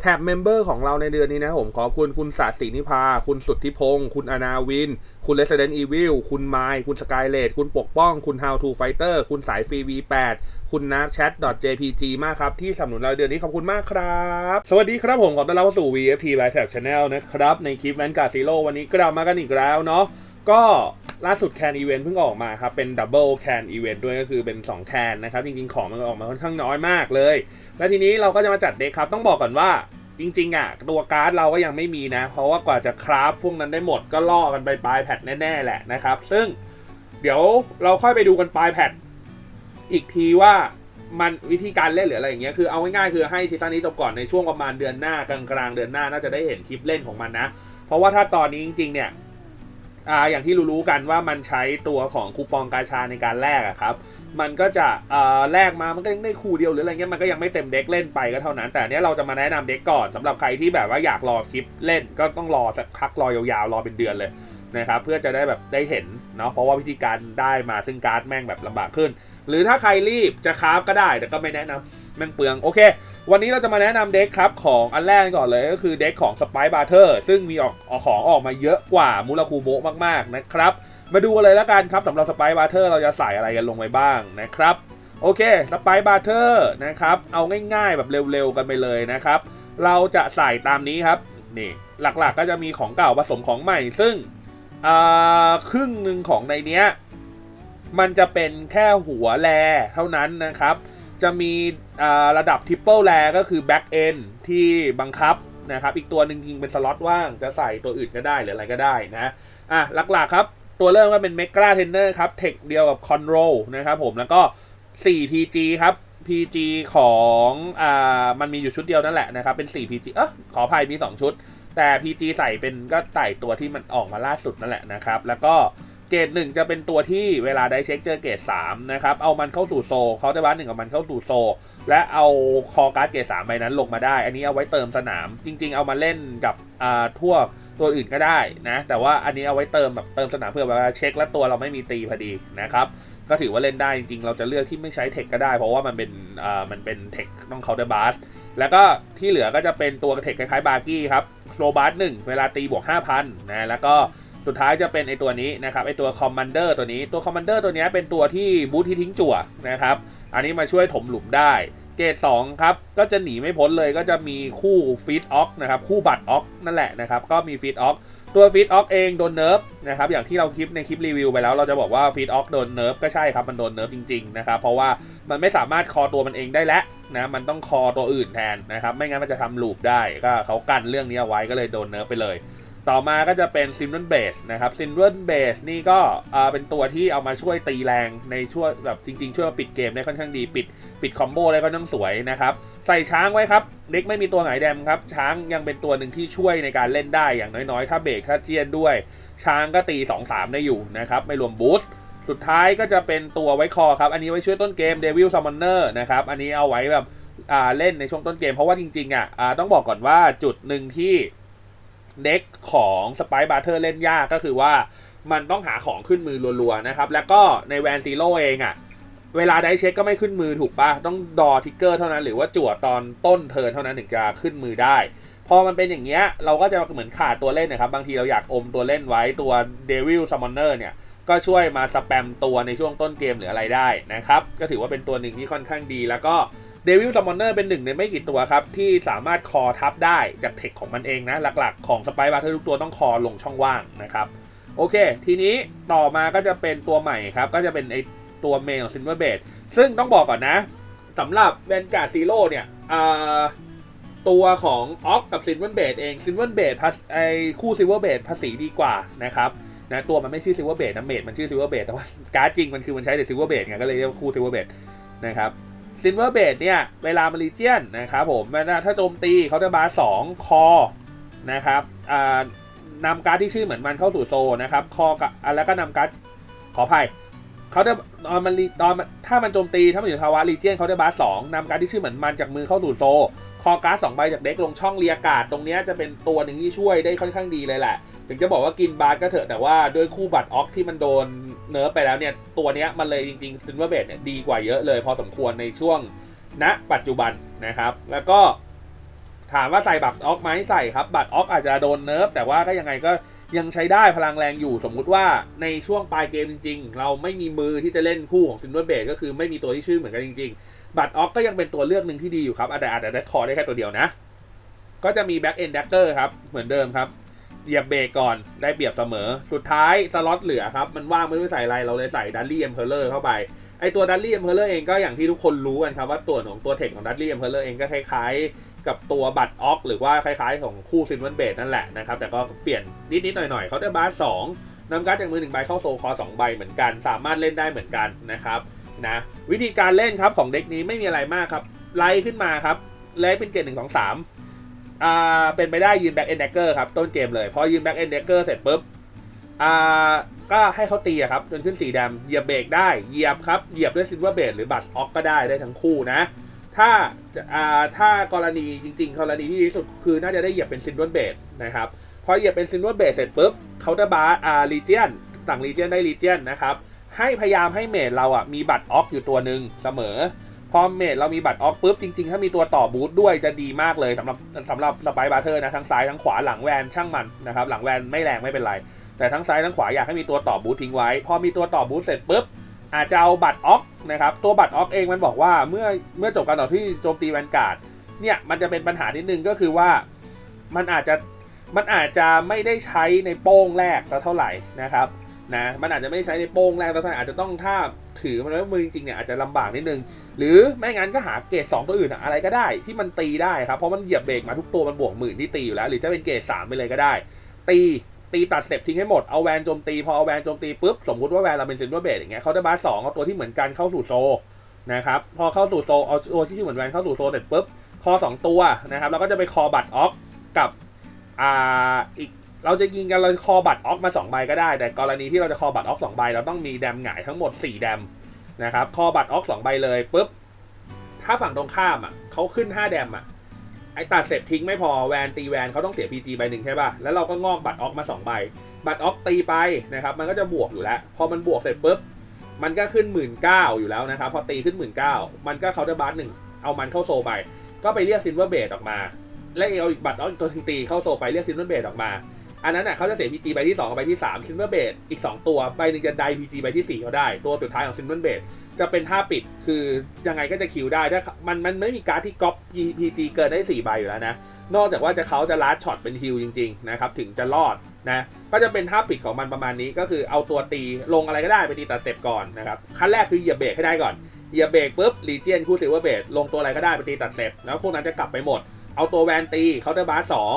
แท็บเมมเบอร์ของเราในเดือนนี้นะผมขอบคุณคุณศาสินิพา คุณสุทธิพงศ์คุณอนาวิน คุณ Resident Evil คุณไมค์คุณสกายเลดคุณปกป้อง คุณ How to Fighter คุณสายฟรี V8 คุณนั c h a t JPG มากครับ ที่สนับสนุนเราเดือนนี้ขอบคุณมากครับ สวัสดีครับผม ขอต้อนรับเข้าสู่ VFT by Tab Channel นะครับ ในคลิปแวนการ์ซีโร่วันนี้กลับมากันอีกแล้วเนาะก็ ล่าสุดแคนอีเวนต์เพิ่งออกมาครับ เป็นดับเบิลแคนอีเวนต์ด้วยก็คือเป็น 2 แคนนะครับ จริงๆ ของมันออกมาค่อนข้างน้อยมากเลย และทีนี้เราก็จะมาจัดเด็กครับ ต้องบอกก่อนว่าจริงๆอะตัวการ์ดเราก็ยังไม่มีนะ เพราะว่ากว่าจะคราฟพวกนั้นได้หมดก็ล่อกันไปปลายแพทแน่ๆแหละนะครับ ซึ่งเดี๋ยวเราค่อยไปดูกันปลายแพทอีกทีว่ามันวิธีการเล่นหรืออะไรอย่างเงี้ยคือเอาง่ายๆคือให้ซีซั่นนี้จบก่อนในช่วงประมาณเดือนหน้ากลางๆเดือนหน้าน่าจะได้เห็นคลิปเล่นของมันนะ เพราะว่าถ้าตอนนี้จริงๆเนี่ย อ่าอย่างที่รู้ๆกันว่ามันใช้ตัวของคูปองกาชาในการแลกอะครับ มันก็จะอ่อแลกมา มันก็ยังได้คู่เดียวหรืออะไรเงี้ย มันก็ยังไม่เต็มเด็กเล่นไปก็เท่านั้น แต่เนี้ยเราจะมาแนะนำเด็กก่อนสำหรับใครที่แบบว่าอยากรอคลิปเล่น ก็ต้องรอสักพักรอยาวๆ รอเป็นเดือนเลยนะครับเพื่อจะได้แบบได้เห็นเนาะเพราะว่าวิธีการได้มาซึ่งการ์ดแม่งแบบลำบากขึ้น หรือถ้าใครรีบจะคราฟก็ได้แต่ก็ไม่แนะนำ แม่งเปลือง โอเค วันนี้เราจะมาแนะนำเด็กครับ ของอันแรกก่อนเลยก็คือเด็กของสไปบาร์เทอร์ซึ่งมีออกของออกมาเยอะกว่ามูลคูโบะมากๆนะครับ มาดูเลยแล้วกันครับสำหรับสไปบาร์เทอร์เราจะใส่อะไรกันลงไปบ้างนะครับ โอเคสไปบาร์เทอร์นะครับ เอาง่ายๆแบบเร็วๆกันไปเลยนะครับ เราจะใส่ตามนี้ครับนี่หลักๆก็จะมีของเก่าผสมของใหม่ ซึ่งครึ่งหนึ่งของในเนี้ยมันจะเป็นแค่หัวแลเท่านั้นนะครับ จะมีระดับทริปเปิลแลก็คือแบ็กเอนที่บังคับนะครับ อีกตัวหนึ่งยิงเป็นสล็อตว่างจะใส่ตัวอื่นก็ได้หรืออะไรก็ได้นะอะหลักๆครับ ตัวเริ่มก็เป็นเมก a เทนเนอร์ครับ เทคเดียวกับคอนโรลนะครับผมแล้วก็4 PG ครับ PG ของอ่ามันมีอยู่ชุดเดียวนั่นแหละนะครับ เป็น 4 PG เออขออภัยมี 2 ชุด แต่ PG ใส่เป็นก็ไต่ตัวที่มันออกมาล่าสุดนั่นแหละนะครับ แล้วก็ เกรดหนึ่งจะเป็นตัวที่เวลาได้เช็คเจอเกรดสามนะครับ เอามันเข้าสู่โซเขาได้บ้านหนึ่งเอามันเข้าสู่โซ และเอาคอการ์ดเกรดสามใบนั้นลงมาได้ อันนี้เอาไว้เติมสนาม จริง ๆ เอามาเล่นกับอ่าทั่วตัวอื่นก็ได้นะ แต่ว่าอันนี้เอาไว้เติมแบบเติมสนามเพื่อแบบเช็คแล้วตัวเราไม่มีตีพอดีนะครับ ก็ถือว่าเล่นได้จริงๆ เราจะเลือกที่ไม่ใช้เทคก็ได้ เพราะว่ามันเป็นอ่ามันเป็นเทคต้องเคาน์เตอร์บาสแล้วก็ที่เหลือก็จะเป็นตัวเทคคล้ายๆบาร์กี้ครับโลบาสหนึ่งเวลาตีบวก5,000นะแล้วก็ สุดท้ายจะเป็นไอตัวนี้นะครับไอตัวคอมมานเดอร์ตัวนี้ตัวคอมมานเดอร์ตัวนี้เป็นตัวที่บูทที่ทิ้งจั่วนะครับ อันนี้มาช่วยถมหลุมได้ เกรด2ครับ ก็จะหนีไม่พ้นเลยก็จะมีคู่ฟีดออกนะครับคู่บัตรออกนั่นแหละนะครับก็มีฟีดออกตัวฟีดออกเองโดนเนิร์ฟนะครับอย่างที่เราคลิปในคลิปรีวิวไปแล้วเราจะบอกว่าฟีดออกโดนเนิร์ฟก็ใช่ครับมันโดนเนิร์ฟจริงๆนะครับเพราะว่ามันไม่สามารถคอตัวมันเองได้แล้วนะมันต้องคอตัวอื่นแทนนะครับไม่งั้นมันจะทำลูปได้ก็เขากันเรื่องนี้เอาไว้ก็เลยโดนเนิร์ฟไปเลย ต่อมาก็จะเป็นซินเวอร์เบสนะครับซินเวอร์เบสนี่ก็เป็นตัวที่เอามาช่วยตีแรงในช่วงแบบจริง ๆ ช่วยมาปิดเกมได้ค่อนข้างดีปิดปิดคอมโบได้ค่อนข้างสวยนะครับ ใส่ช้างไว้ครับ เด็กไม่มีตัวไหนแดมครับ ช้างยังเป็นตัวหนึ่งที่ช่วยในการเล่นได้อย่างน้อยๆ ถ้าเบรกถ้าเจียนด้วย ช้างก็ตี 2-3 ได้อยู่นะครับ ไม่รวมบูสสุดท้ายก็จะเป็นตัวไว้คอครับ อันนี้ไว้ช่วยต้นเกมเดวิลซัมมอนเนอร์นะครับอันนี้เอาไว้แบบเล่นในช่วงต้นเกมเพราะว่าจริงๆอะต้องบอกก่อนว่าจุดหนึ่งที่ เด็กของสไปบาร์เทอร์เล่นยากก็คือว่ามันต้องหาของขึ้นมือรัวๆนะครับ แล้วก็ในแวนซีโร่เองอะ่ะ เวลาได้เช็คก็ไม่ขึ้นมือถูกปะต้องดอทิกเกอร์เท่านั้นหรือว่าจวดตอนต้นเทิร์นเท่านั้นถึงจะขึ้นมือได้ พอมันเป็นอย่างเงี้ยเราก็จะเหมือนขาดตัวเล่นนะครับ บางทีเราอยากอมตัวเล่นไว้ตัวเดวิลซัมมอนเนอร์เนี่ย ก็ช่วยมาสแปมตัวในช่วงต้นเกมหรืออะไรได้นะครับ ก็ถือว่าเป็นตัวหนึ่งที่ค่อนข้างดีแล้วก็ เดวิลซัมมอนเนอร์เป็นหนึ่งในไม่กี่ตัวครับ ที่สามารถคอทับได้จากเทคของมันเองนะ หลักๆ ของสไปบาร์เทอร์ทุกตัวต้องคอลงช่องว่างนะครับ โอเค ทีนี้ต่อมาก็จะเป็นตัวใหม่ครับ ก็จะเป็นไอตัวเมนของซินเวอร์เบดซึ่งต้องบอกก่อนนะสำหรับเวนการ์ดซีโร่เนี่ยตัวของออกกับซินเวอร์เบดเองซินเวอร์เบดไอคู่ซินเวอร์เบดภาษีดีกว่านะครับนะตัวมันไม่ชื่อซิลเวอร์เบดนะเมดมันชื่อซิลเวอร์เบดแต่ว่าการ์ดจริงมันคือมันใช้แต่ซิลเวอร์เบดไงก็เลยเรียกคู่ซิลเวอร์เบดนะครับ ซินเวอร์เบดเนี่ย เวลามาริเจียนนะครับผมถ้าโจมตีเขาจะบาสองคอนะครับนำการ์ดที่ชื่อเหมือนมันเข้าสู่โซนะครับ คอกับแล้วก็นำการ์ดขออภัยเขาจะตอนมันตอนถ้ามันโจมตีถ้ามันอยู่ภาวะรีเจียนเขาได้บาสสองนำการ์ดที่ชื่อเหมือนมันจากมือเข้าสู่โซ คอการ์ดสองใบจากเด็กลงช่องเรียกาดตรงนี้จะเป็นตัวหนึ่งที่ช่วยได้ค่อนข้างดีเลยแหละ ถึงจะบอกว่ากินบาสก็เถอะแต่ว่าด้วยคู่บัตรออกที่มันโดน เนิร์ฟไปแล้วเนี่ยตัวนี้มันเลยจริงๆซินเวอร์เบดเนี่ยดีกว่าเยอะเลยพอสมควรในช่วงณปัจจุบันนะครับ แล้วก็ถามว่าใส่บัตรออกไหมใส่ครับ บัตรออกอาจจะโดนเนิร์ฟแต่ว่าก็ยังไงก็ยังใช้ได้พลังแรงอยู่ สมมุติว่าในช่วงปลายเกมจริง ๆ เราไม่มีมือที่จะเล่นคู่ของซินเวอร์เบดก็คือไม่มีตัวที่ชื่อเหมือนกันจริง ๆ บัตรออกก็ยังเป็นตัวเลือกหนึ่งที่ดีอยู่ครับแต่อาจจะได้คอได้แค่ตัวเดียวนะ ก็จะมีแบ็กเอนดักเกอร์ครับเหมือนเดิมครับ เหยียบเบรกก่อนได้เปรียบเสมอ สุดท้ายสล็อตเหลือครับ มันว่างไม่รู้ใส่อะไรเราเลยใส่ดัลลี่เอ็มเพลเลอร์เข้าไปไอตัวดัลลี่เอ็มเพลเลอร์เองก็อย่างที่ทุกคนรู้กันครับว่าตัวของตัวเทคของดัลลี่เอ็มเพลเลอร์เองก็คล้ายๆ กับตัวบัตรออกหรือว่าคล้ายๆ ของคู่ซินวันเบดนั่นแหละนะครับแต่ก็เปลี่ยนนิดๆหน่อยๆเขาได้บาสสองนำการ์ดจากมือหนึ่งใบเข้าโซคอสองใบเหมือนกัน สามารถเล่นได้เหมือนกันนะครับนะวิธีการเล่นครับของเด็กนี้ไม่มีอะไรมากครับไล่ขึ้นมาครับไล่เป็นเกรดหนึ่งสองสาม อ่าเป็นไปได้ยืนแบ็กเอนเดกเกอร์ครับ ต้นเกมเลย พอยืนแบ็กเอนเดกเกอร์เสร็จปุ๊บอ่าก็ให้เขาตีครับจนขึ้นสีดำเหยียบเบรกได้เหยียบครับเหยียบด้วยซิลเวอร์เบดหรือบัตออกก็ได้ได้ทั้งคู่นะ ถ้าอ่าถ้ากรณีจริง ๆ กรณีที่ดีที่สุดคือน่าจะได้เหยียบเป็นซินเวอร์เบดนะครับพอเหยียบเป็นซินเวอร์เบดเสร็จปุ๊บเขาจะบาร์อ่าลีเจียนต่างลีเจียนได้ลีเจียนนะครับให้พยายามให้เมดเราอะมีบัตรออกอยู่ตัวหนึ่งเสมอ พอเมดเรามีบัตรออกปุ๊บจริง ๆ ถ้ามีตัวต่อบูทด้วยจะดีมากเลยสำหรับสำหรับสไปบาร์เทอร์นะทั้งซ้ายทั้งขวาหลังแวนช่างมันนะครับหลังแวนไม่แรงไม่เป็นไร แต่ทั้งซ้ายทั้งขวาอยากให้มีตัวต่อบูททิ้งไว้ พอมีตัวต่อบูทเสร็จปุ๊บอาจจะเอาบัตรออกนะครับตัวบัตรออกเองมันบอกว่าเมื่อเมื่อจบการต่อที่โจมตีแวนการ์ดเนี่ยมันจะเป็นปัญหานิดนึงก็คือว่ามันอาจจะมันอาจจะไม่ได้ใช้ในโป้งแรกสักเท่าไหร่นะครับนะมันอาจจะไม่ใช้ในโป้งแรกสักเท่าไหร่อาจจะต้องถ้า ถือมันไว้มือจริงๆเนี่ยอาจจะลำบากนิดนึง หรือไม่งั้นก็หาเกรด2ตัวอื่นอะอะไรก็ได้ที่มันตีได้ครับ เพราะมันเหยียบเบรกมาทุกตัวมันบวกหมื่นที่ตีอยู่แล้ว หรือจะเป็นเกรด3ไปเลยก็ได้ ตีตีตัดเสร็จทิ้งให้หมด เอาแวนโจมตี พอเอาแวนโจมตีปุ๊บ สมมติว่าแวนเราเป็นเซินเวอร์เบรอย่างเงี้ยเขาจะบาสสองเอาตัวที่เหมือนกันเข้าสู่โซนะครับพอเข้าสู่โซเอาตัวที่ชื่อเหมือนแวนเข้าสู่โซเสร็จปุ๊บคอ2ตัวนะครับเราก็จะไปคอบัตรออฟกับอ่าอีก เราจะยิงกันเราคอบัตรออฟมา2ใบก็ได้ แต่กรณีที่เราจะคอบัตรออฟ2ใบเราต้องมีแดมหงายทั้งหมด 4 แดมนะครับคอบัตรออกสองใบเลยปุ๊บถ้าฝั่งตรงข้ามอะเขาขึ้น 5 แดมอะไอตัดเสร็จทิ้งไม่พอแวนตีแวนเขาต้องเสีย PG ใบหนึ่งใช่ป่ะแล้วเราก็งอกบัตรออกมา2ใบบัตรออกตีไปนะครับมันก็จะบวกอยู่แล้ว พอมันบวกเสร็จปุ๊บมันก็ขึ้น1 9ื่นเก้าอยู่แล้วนะครับพอตีขึ้น1 9ื่นเก้ามันก็เขาจะบาร์หนึ่งเอามันเข้าโซไป ก็ไปเรียกซินเวอร์เบดออกมา และเอาอีกบัตรออกอีกตัวทิ้งตีเข้าโซไปเรียกซินเวอร์เบดออกมา อันนั้นน่ะเขาจะเสีย PG ใบที่2กับใบที่3ซินเวอร์เบดอีก 2 ตัวใบหนึ่งจะได้ PG ใบที่4เขาได้ ตัวสุดท้ายของซินเวอร์เบดจะเป็นท่าปิดคือยังไงก็จะคิวได้ถ้ามันมันไม่มีการ์ดที่ก๊อป PG เกินได้ 4 ใบอยู่แล้วนะ นอกจากว่าจะเขาจะลัดช็อตเป็นฮิลจริงๆนะครับถึงจะรอดนะก็จะเป็นท่าปิดของมันประมาณนี้ก็คือเอาตัวตีลงอะไรก็ได้ไปตีตัดเสร็จก่อนนะครับขั้นแรกคือเหยียบเบรกให้ได้ก่อนเหยียบเบรกปุ๊บลีเจียนคู่ซิลเวอร์เบรลงตัวอะไรก็ได้ไปตีตัดเสร็จแล้วพวกนั้นจะกลับไปหมดเอาตัวแวนตีเขาจะบาสสอง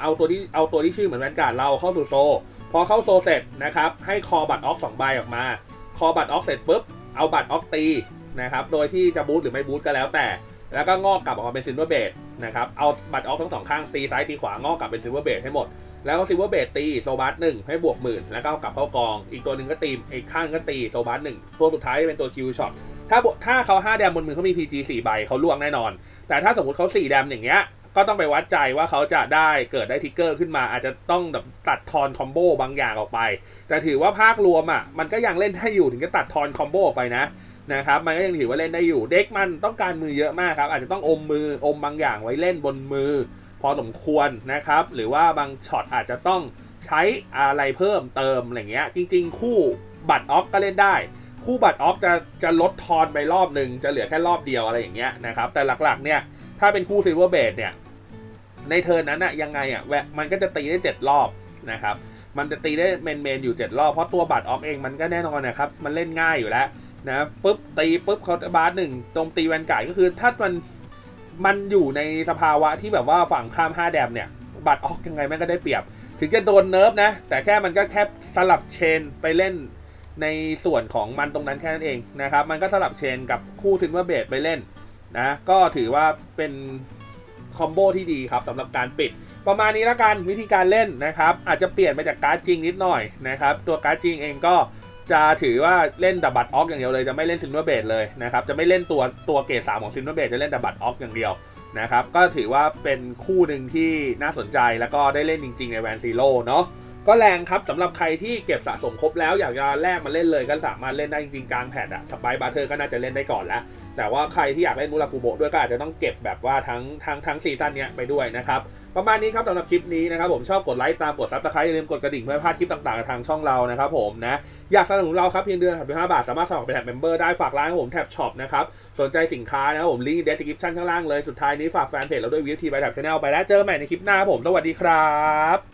เอาตัวที่เอาตัวที่ชื่อเหมือนแวนการ์ดเราเข้าสู่โซ พอเข้าโซเสร็จนะครับ ให้คอบัตรออกสองใบออกมา คอบัตรออกเสร็จปุ๊บ เอาบัตรออกตีนะครับ โดยที่จะบูทหรือไม่บูทก็แล้วแต่ แล้วก็งอกกลับออกมาเป็นซิลเวอร์เบดนะครับ เอาบัตรออกทั้งสองข้างตีซ้ายตีขวางอกกลับเป็นซิลเวอร์เบดให้หมด แล้วก็ซิลเวอร์เบดตีโซบัสหนึ่งให้บวกหมื่น แล้วก็กลับเข้ากอง อีกตัวหนึ่งก็ตีอีกข้างก็ตีโซบัสหนึ่งตัวสุดท้ายเป็นตัวคิวช็อต ถ้าบถ้าเขา5แดมบนมือเขามี PG 4ใบเขาล่วงแน่นอน แต่ถ้าสมมติเขา4แดมอย่างเงี้ย ก็ต้องไปวัดใจว่าเขาจะได้เกิดได้ทิกเกอร์ขึ้นมา อาจจะต้องแบบตัดทอนคอมโบบางอย่างออกไป แต่ถือว่าภาครวมอะมันก็ยังเล่นได้อยู่ถึงจะตัดทอนคอมโบออกไปนะนะครับมันก็ยังถือว่าเล่นได้อยู่เด็กมันต้องการมือเยอะมากครับอาจจะต้องอมมืออมบางอย่างไว้เล่นบนมือ พอสมควรนะครับ หรือว่าบางช็อตอาจจะต้องใช้อะไรเพิ่มเติมอะไรเงี้ยจริง ๆ คู่บัตรออฟก็เล่นได้ คู่บัตรออฟจะจะลดทอนไปรอบหนึ่งจะเหลือแค่รอบเดียวอะไรอย่างเงี้ยนะครับแต่หลักๆเนี่ยถ้าเป็นคู่ซิลเวอร์เบดเนี่ย ในเทิร์นนั้นอะยังไงอะแวะมันก็จะตีได้ 7 รอบนะครับมันจะตีได้เมนเมนอยู่ 7 รอบ เพราะตัวบัตรออฟเองมันก็แน่นอนนะครับ มันเล่นง่ายอยู่แล้วนะปุ๊บตีปุ๊บเขาบาร์หนึ่งตรงตีแวนไการ์ดก็คือถ้ามันมันอยู่ในสภาวะที่แบบว่าฝั่งข้าม 5 แดมเนี่ย บัตรออกยังไงแม่งก็ได้เปรียบ ถึงจะโดนเนิร์ฟนะ แต่แค่มันก็แค่สลับเชนไปเล่นในส่วนของมันตรงนั้นแค่นั้นเองนะครับ มันก็สลับเชนกับคู่ซินเวอร์เบดไปเล่นนะก็ถือว่าเป็น คอมโบที่ดีครับสำหรับการปิด ประมาณนี้แล้วกันวิธีการเล่นนะครับ อาจจะเปลี่ยนไปจากการ์ดจริงนิดหน่อยนะครับ ตัวการ์ดจริงเองก็จะถือว่าเล่นดับบัตออกอย่างเดียวเลยจะไม่เล่นซินเวอร์เบดเลยนะครับจะไม่เล่นตัวตัวเกรดสามของซินเวอร์เบดจะเล่นดับบัตออกอย่างเดียวนะครับก็ถือว่าเป็นคู่หนึ่งที่น่าสนใจแล้วก็ได้เล่นจริง ๆ ในแวนซีโร่เนาะ ก็แรงครับสำหรับใครที่เก็บสะสมครบแล้วอยากจะแลกมาเล่นเลยก็สามารถเล่นได้จริงๆกลางแพทอะสไปบาร์เทอร์ก็น่าจะเล่นได้ก่อนแล้ว แต่ว่าใครที่อยากเล่นมูราคุโบด้วยก็อาจจะต้องเก็บแบบว่าทั้งทั้งทั้งซีซั่นเนี้ยไปด้วยนะครับ ประมาณนี้ครับสำหรับคลิปนี้นะครับผมชอบกดไลค์ตามกดซับสไครต์อย่าลืมกดกระดิ่งเพื่อพลาดคลิปต่างๆทางช่องเรานะครับผมนะอยากสนับสนุนเราครับเพียงเดือนละ5บาทสามารถสมัครเป็นแท็บเมมเบอร์ได้ฝากร้านของผมแท็บช็อปนะครับสนใจสินค้านะครับผมลิงก์เดสคริปชั่นข้างล่างเลยสุดท้ายนี้ฝากแฟนเพจเราด้วยวิธีไปแท็บชาแนลไปแล้วเจอกันใหม่ในคลิปหน้าผมสวัสดีครับ